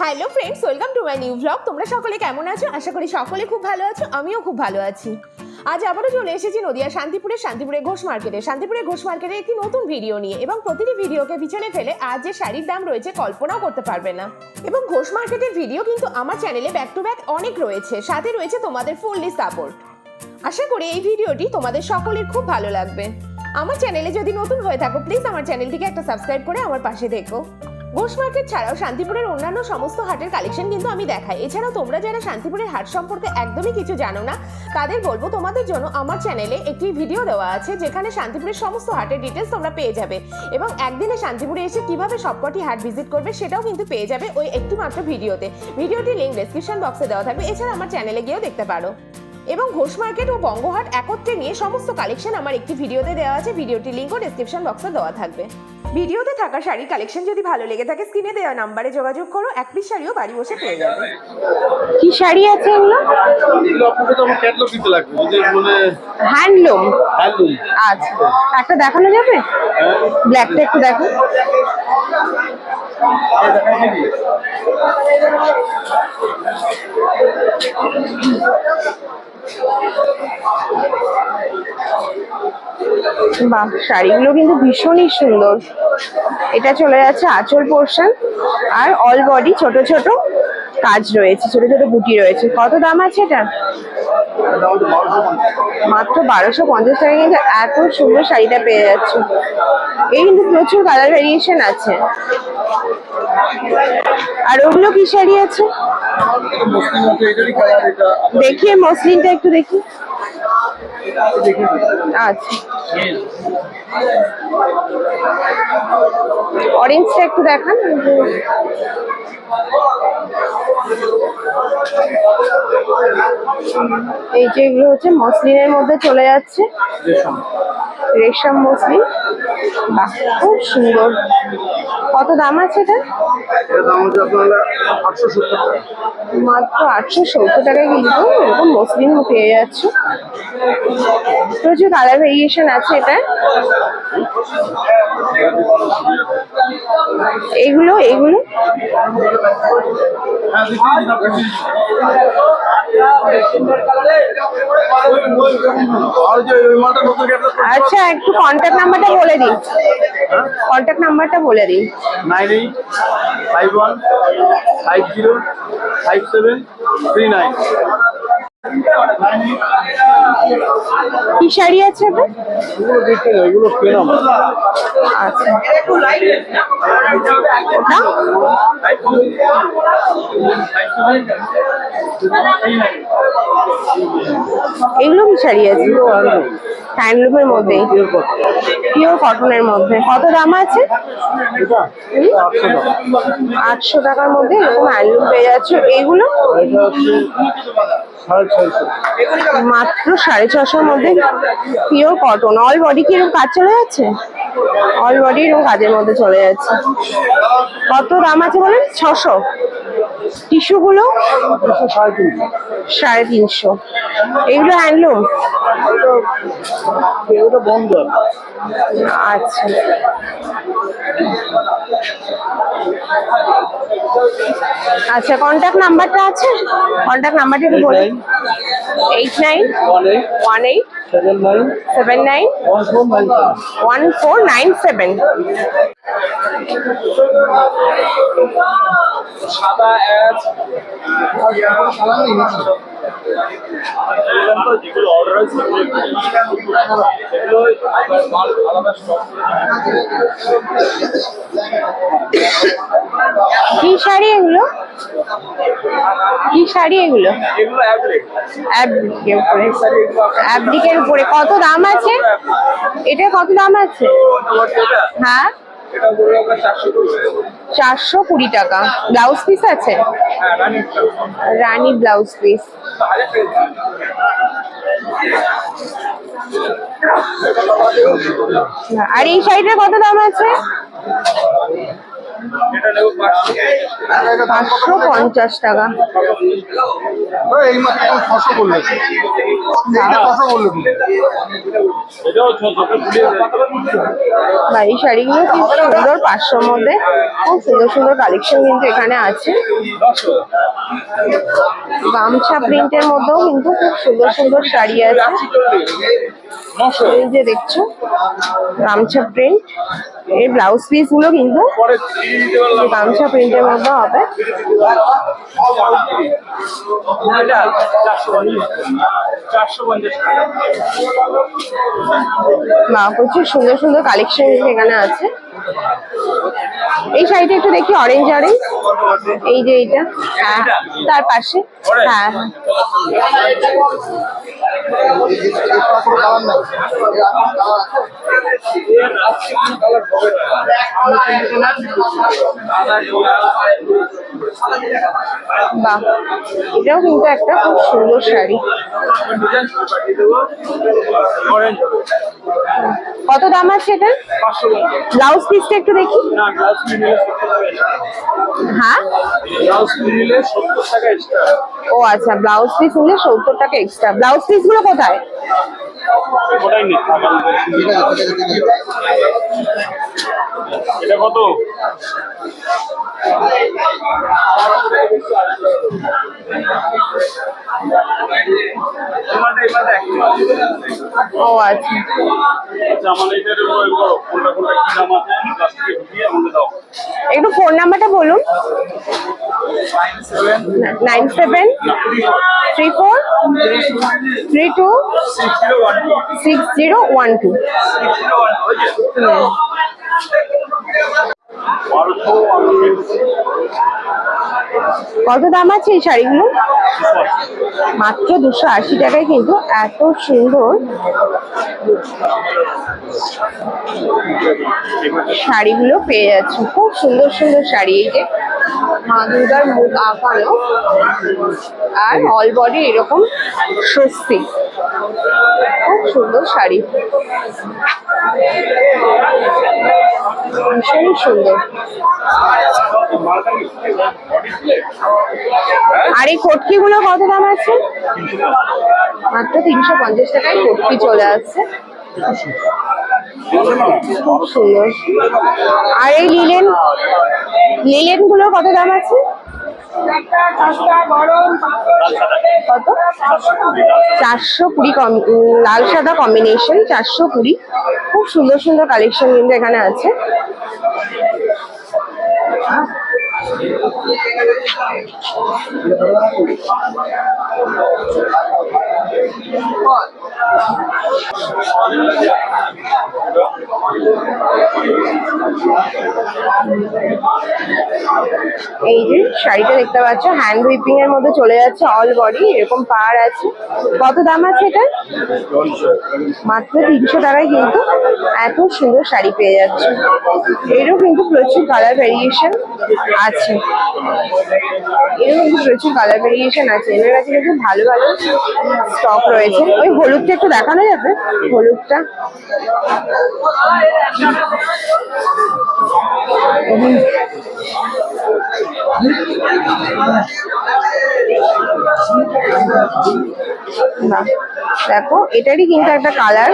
Hello friends welcome to my new blog তোমরা সকলে কেমন আছো? আশা করি সকলে খুব ভালো আছো, আমিও খুব ভালো আছি। আজ আবারও চলে এসেছি নদিয়া শান্তিপুরের শান্তিপুরের ঘোষ মার্কেটে। শান্তিপুরের ঘোষ মার্কেটে একটি নতুন ভিডিও নিয়ে এবং প্রতিটি ভিডিওকে পিছনে ফেলে আজ যে শাড়ির দাম রয়েছে, কল্পনাও করতে পারবে না। এবং ঘোষ মার্কেটের ভিডিও কিন্তু আমার চ্যানেলে ব্যাক টু ব্যাক অনেক রয়েছে, সাথে রয়েছে তোমাদের ফুললি সাপোর্ট আশা করি এই ভিডিওটি তোমাদের সকলের খুব ভালো লাগবে। আমার চ্যানেলে যদি নতুন হয়ে থাকো প্লিজ আমার চ্যানেলটিকে একটা সাবস্ক্রাইব করে আমার পাশে দেখো ঘোষ মার্কেট ছাড়াও শান্তিপুরের অন্যান্য সমস্ত হাটের কালেকশন কিন্তু আমি দেখাই। এছাড়াও তোমরা যারা শান্তিপুরের হাট সম্পর্কে একদমই কিছু জানো না, তাদের বলব তোমাদের জন্য আমার চ্যানেলে একটি ভিডিও দেওয়া আছে, যেখানে শান্তিপুরের সমস্ত হাটের ডিটেলস তোমরা পেয়ে যাবে। এবং একদিনে শান্তিপুরে এসে কীভাবে সবকটি হাট ভিজিট করবে সেটাও কিন্তু পেয়ে যাবে ওই একটি মাত্র ভিডিওতে ভিডিওটির লিঙ্ক ডেসক্রিপশন বক্সে দেওয়া থাকবে, এছাড়া আমার চ্যানেলে গিয়েও দেখতে পারো। এবং ঘোষ মার্কেট ও বঙ্গহাট একত্রে নিয়ে সমস্ত কালেকশন আমার একটি ভিডিওতে দেওয়া আছে ভিডিওটির লিঙ্কও ডেসক্রিপশন বক্সে দেওয়া থাকবে। ভিডিওতে থাকা শাড়ির কালেকশন যদি ভালো লেগে থাকে, স্ক্রিনে দেওয়া নাম্বারে যোগাযোগ করো, এক পিস শাড়িও বাড়ি বসে পেয়ে যাবে। কি শাড়ি আছে এগুলো? হ্যান্ডলুম আচ্ছা একটা দেখানো যাবে? ব্ল্যাকটা একটু দেখো। বাহ, শাড়িগুলো কিন্তু ভীষণই সুন্দর। এটা চলে যাচ্ছে আঁচল পোর্শন আর অল বডি ছোট ছোট কাজ রয়েছে ছোট ছোট বুটি রয়েছে। কত দাম আছে এটা? মাত্র বারোশো পঞ্চাশ টাকা কিন্তু এত সুন্দর শাড়িটা পেয়ে যাচ্ছে। এই কিন্তু প্রচুর কালার ভ্যারিয়েশন আছে। আর ওগুলো কি শাড়ি আছে? এটা মুসলিম আছে এটারই কালার এটা দেখি এই মসলিনটা একটু দেখে। আচ্ছা। অরেঞ্জটা একটু দেখান। এই যে এগুলো হচ্ছে মসলিনের মধ্যে চলে যাচ্ছে। রেশম। রেশম মসলিন। বাহ খুব সুন্দর। কত দাম আছে এটা? টাকা। মাত্র আটশো সত্তর টাকায় কিন্তু এরকম মসলিন পেয়ে যাচ্ছে। প্রচুর কালার ভেরিয়েশন আছে এটা। এগুলো এগুলো? আচ্ছা একটু কন্ট্যাক্ট নাম্বারটা বলে দিন কন্ট্যাক্ট নাম্বারটা বলে দিন nine eight five one five zero five seven three nine. কি শাড়ি আছে এগুলো পেলাম আচ্ছা। এগুলো কি শাড়ি আছে? হ্যান্ডলুমের মধ্যে। পিওর কটনের মধ্যে। কত দাম আছে? আটশো টাকার মধ্যে এরকম হ্যান্ডলুম পেয়ে যাচ্ছে। এইগুলো মাত্র সাড়ে ছশোর মধ্যে পিওর কটন অল বডি কি এরকম কাজ চলে যাচ্ছে? অল বডি এরকম কাজের মধ্যে চলে যাচ্ছে। কত দাম আছে বলেন? ছশো টিস্যুগুলো? সাড়ে তিনশো। এইগুলো তিনশো। এগুলো হ্যান্ডলুম? ওটা বন্ধ। আচ্ছা। আচ্ছা কন্ট্যাক্ট নাম্বারটা আছে? কন্ট্যাক্ট নাম্বারটা একটু বলুন। Eight nine one eight seven nine seven nine one four nine seven সাদা অ্যাজ যেগুলো অর্ডার আছে সেগুলো আলাদা স্টক কি শাড়ি এগুলো? কি শাড়ি এগুলো? অ্যাবডিকের উপরে। কত দাম আছে? এটা কত দাম আছে? হ্যাঁ? চারশো কুড়ি টাকা। ব্লাউজ পিস আছে? হ্যাঁ রানি ব্লাউজ পিস আর এই শাড়িটার কত দাম আছে? পাঁচশো পঞ্চাশ টাকা। এই মাত্র ছশো বললে। ছশো বললে এটাও ছোট বা এই শাড়িগুলো কি সুন্দর পাঁচশোর মধ্যে? খুব সুন্দর সুন্দর কালেকশন কিন্তু এখানে আছে। গামছা প্রিন্টের মধ্যেও কিন্তু খুব সুন্দর সুন্দর শাড়ি আছে। এই যে দেখছ গামছা প্রিন্ট। এই ব্লাউজ পিসগুলো কিন্তু গামছা প্রিন্টের মধ্যে হবে। বা প্রচুর সুন্দর সুন্দর কালেকশন এখানে আছে। এই শাড়িটা একটু দেখি অরেঞ্জ অরেঞ্জ এই যে এইটা। হ্যাঁ তার পাশে। হ্যাঁ। বাহ, এটাও কিন্তু একটা খুব সুন্দর শাড়ি। কত দাম আছে এটা? ব্লাউজ পিসটা একটু দেখি। হ্যাঁ? ব্লাউজ নিলে সত্তর টাকা এক্সট্রা ও আচ্ছা ব্লাউজ পিস নিলে সত্তর টাকা এক্সট্রা ব্লাউজ পিসগুলো কোথায়? এটা কত? ও আচ্ছা। আচ্ছা একটু ফোন নাম্বারটা বলুন। Nine seven three four three two six zero one two কত দাম আছে এই শাড়িগুলো? মাত্র দুশো আশি টাকায় কিন্তু এত সুন্দর শাড়িগুলো পেয়ে যাচ্ছে। খুব সুন্দর সুন্দর শাড়ি এই যে। মা দুর্গার মুখ আঁকানো। আর অল বডি এরকম স্বস্তি। খুব সুন্দর শাড়ি। ভীষণই সুন্দর। আর এই কটকি গুলো কত দাম আছে? মাত্র তিনশো পঞ্চাশ টাকায় কটকি চলে আসছে। খুব সুন্দর। আর এই লিলেন লিলেনগুলো কত দাম আছে? কত? চারশো কুড়ি লাল সাদা কম্বিনেশন চারশো কুড়ি। খুব সুন্দর সুন্দর কালেকশন কিন্তু এখানে আছে। Thank you. এই যে শাড়িটা দেখতে পাচ্ছ হ্যান্ড হুইপিং এর মধ্যে চলে যাচ্ছে অল বডি এরকম পার আছে। কত দাম আছে এটা? মাত্র তিনশো টাকায় কিন্তু এত সুন্দর শাড়ি পেয়ে যাচ্ছে। এরও কিন্তু প্রচুর কালার ভেরিয়েশন আছে। এরও কিন্তু প্রচুর কালার ভেরিয়েশন আছে। এদের কাছে কিন্তু ভালো ভালো স্টক রয়েছে। ওই হলুদটা একটু দেখানো যাবে? হলুদটা। দেখো এটারই কিন্তু একটা কালার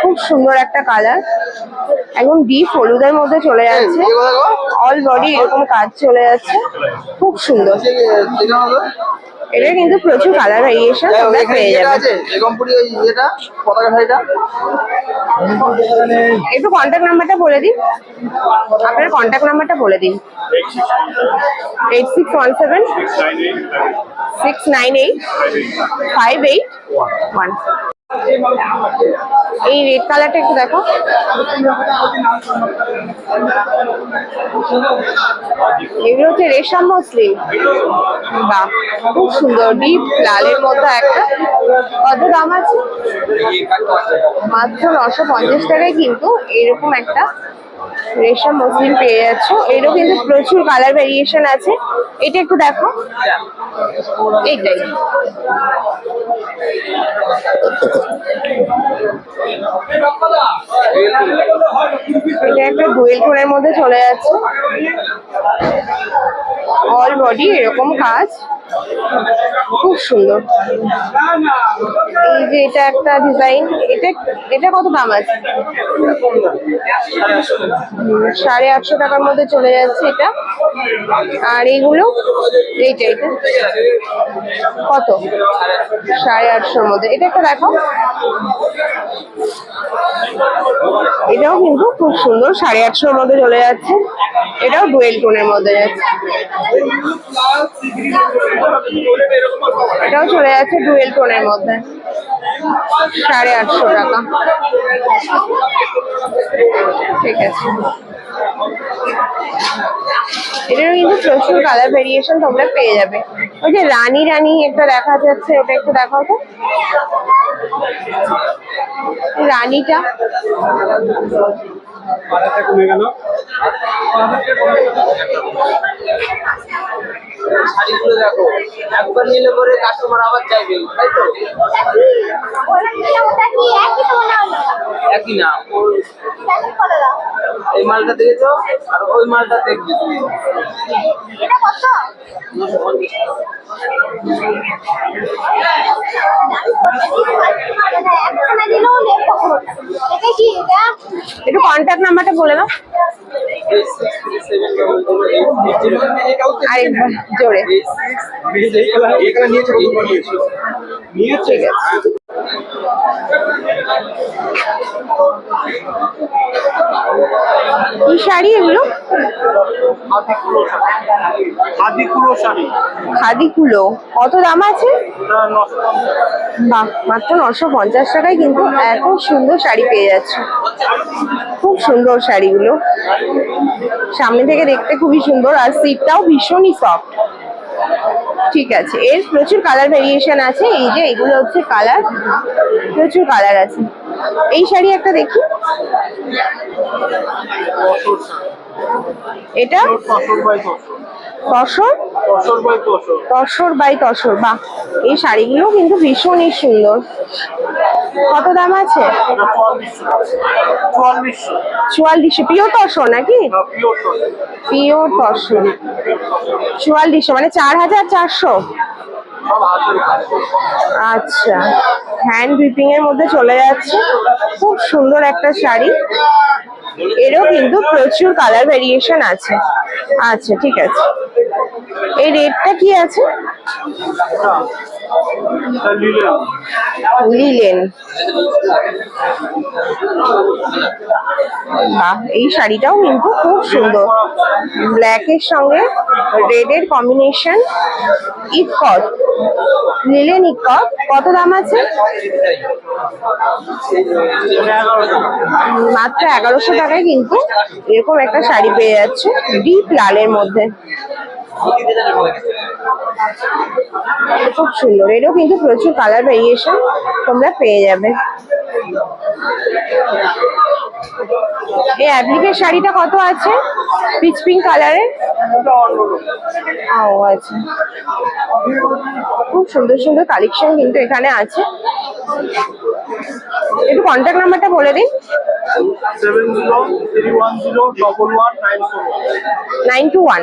খুব সুন্দর একটা কালার একদম ডিপ হলুদের মধ্যে চলে যাচ্ছে। অল বডি এরকম কাজ চলে যাচ্ছে। খুব সুন্দর। এটা কিন্তু প্রচুর কালার ভেরিয়েশন তোমরা পেয়ে যাবে। বেগমপুরি ওই এটা পতাকা শাড়িটা একটু কন্ট্যাক্ট নাম্বারটা বলে দিন আপনার কন্ট্যাক্ট নাম্বারটা বলে দিন। Eight six one seven six nine eight five eight one এই রেড কালারটা একটু দেখো। এগুলো হচ্ছে রেশম মসলিন বা খুব সুন্দর। ডিপ লালের মতো একটা। কত দাম আছে? মাত্র নশো পঞ্চাশ টাকায় কিন্তু এরকম একটা রেশম মসলিন পেয়ে যাচ্ছ। এরও কিন্তু প্রচুর কালার ভেরিয়েশন আছে। এটা একটু দেখো। এইটাই। এটা একটা মধ্যে চলে যাচ্ছে। অল বডি এরকম কাজ। খুব সুন্দর। এই যে এটা একটা ডিজাইন এটা এটা কত দাম আছে? সাড়ে আটশো টাকার মধ্যে চলে যাচ্ছে এটা। আর এইগুলো, এইটা এটা কত? সাড়ে আটশোর মধ্যে। এটা একটা দেখো এটাও কিন্তু খুব সুন্দর, সাড়ে আটশোর মধ্যে চলে যাচ্ছে। এটাও ডুয়েল টোনের মধ্যে যাচ্ছে। এটাও চলে যাচ্ছে ডুয়েল টোনের মধ্যে। সাড়ে আটশো টাকা। ঠিক আছে। এটারও কিন্তু প্রচুর কালার ভেরিয়েশন তোমরা পেয়ে যাবে। ওই যে রানী রানী একটা দেখা যাচ্ছে, ওটা একটু দেখাও তো। রানীটা। পাটাটা কমে গেল। শাড়িগুলো দেখো। একবার নিলে পরে কাস্টমার আবার চাইবে তাই তো? একই না এই মালটা দেখেছ? আর ওই মালটা দেখবে তুমি। একটু কন্ট্যাক্ট হোয়াটসঅ্যাপ নাম্বারটা বলে দাও। জোরে। ঠিক আছে। কি শাড়ি এগুলো? হাতি খাদি কুলো কত দাম আছে? বাহ মাত্র নশো পঞ্চাশ টাকায় কিন্তু এত সুন্দর শাড়ি পেয়ে যাচ্ছে। খুব সুন্দর শাড়িগুলো। সামনে থেকে দেখতে খুবই সুন্দর আর সিটটাও ভীষণই সফট ঠিক আছে, এর প্রচুর কালার ভেরিয়েশন আছে, এই যে এগুলো হচ্ছে কালার প্রচুর কালার আছে। এই শাড়ি একটা দেখি। এটা? তসর বাই তসর। বাই বাহ। এই শাড়িগুলো কিন্তু ভীষণই সুন্দর। কত দাম আছে? চুয়াল্লিশশো পিওর তসর নাকি? পিওর তসর। চুয়াল্লিশশো মানে চার হাজার চারশো? আচ্ছা। হ্যান্ড গ্রিপিং এর মধ্যে চলে যাচ্ছে। খুব সুন্দর একটা শাড়ি। এরও কিন্তু প্রচুর কালার ভেরিয়েশন আছে। আচ্ছা ঠিক আছে। এই রেটটা কি আছে? লিলেন। বাহ, এই শাড়িটাও কিন্তু খুব সুন্দর। ব্ল্যাক এর সঙ্গে রেড এর কম্বিনেশন ইকট লিলেন ইকট কত দাম আছে? মাত্র এগারোশো টাকায় কিন্তু এরকম একটা শাড়ি পেয়ে যাচ্ছে ডিপ লালের মধ্যে। খুব সুন্দর, এরও কিন্তু প্রচুর কালার ভেরিয়েশন তোমরা পেয়ে যাবে। এই অ্যাপ্লিকের শাড়িটা কত আছে? পিচ পিঙ্ক কালারের ও আচ্ছা। খুব সুন্দর সুন্দর কালেকশন কিন্তু এখানে আছে। একটু কন্ট্যাক্ট নাম্বারটা বলে দিন। Nine two one